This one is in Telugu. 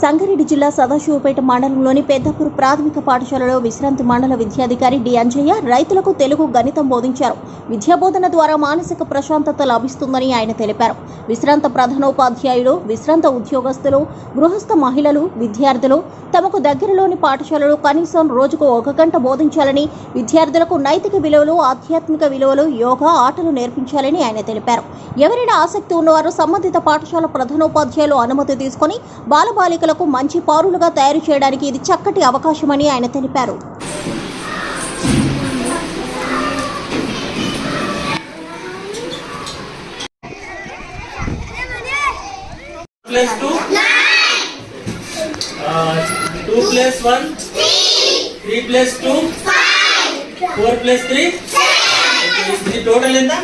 సంగారెడ్డి జిల్లా సదాశివపేట మండలంలోని పెద్దపూర్ ప్రాథమిక పాఠశాలలో విశ్రాంతి మండల విద్యాధికారి డి. అంజయ్య రైతులకు తెలుగు గణితం బోధించారు. విద్యాబోధన ద్వారా మానసిక ప్రశాంతత లభిస్తుందని ఆయన తెలిపారు. విశ్రాంత ప్రధానోపాధ్యాయులు విశ్రాంత ఉద్యోగస్తులు గృహస్థ మహిళలు విద్యార్థులు తమకు దగ్గరలోని పాఠశాలలో కనీసం రోజుకు ఒక గంట బోధించాలని విద్యార్థులకు నైతిక విలువలు ఆధ్యాత్మిక విలువలు యోగా ఆటలు నేర్పించాలని ఆయన తెలిపారు. ఎవరైనా ఆసక్తి ఉన్నవారు సంబంధిత పాఠశాల ప్రధానోపాధ్యాయులు అనుమతి తీసుకొని బాలబాలికలకు మంచి పౌరులుగా తయారు చేయడానికి ఇది చక్కటి అవకాశమని ఆయన తెలిపారు. Plus 2 uh, 2 plus 1 3 plus 2 4 plus 3 okay, total ఎంత?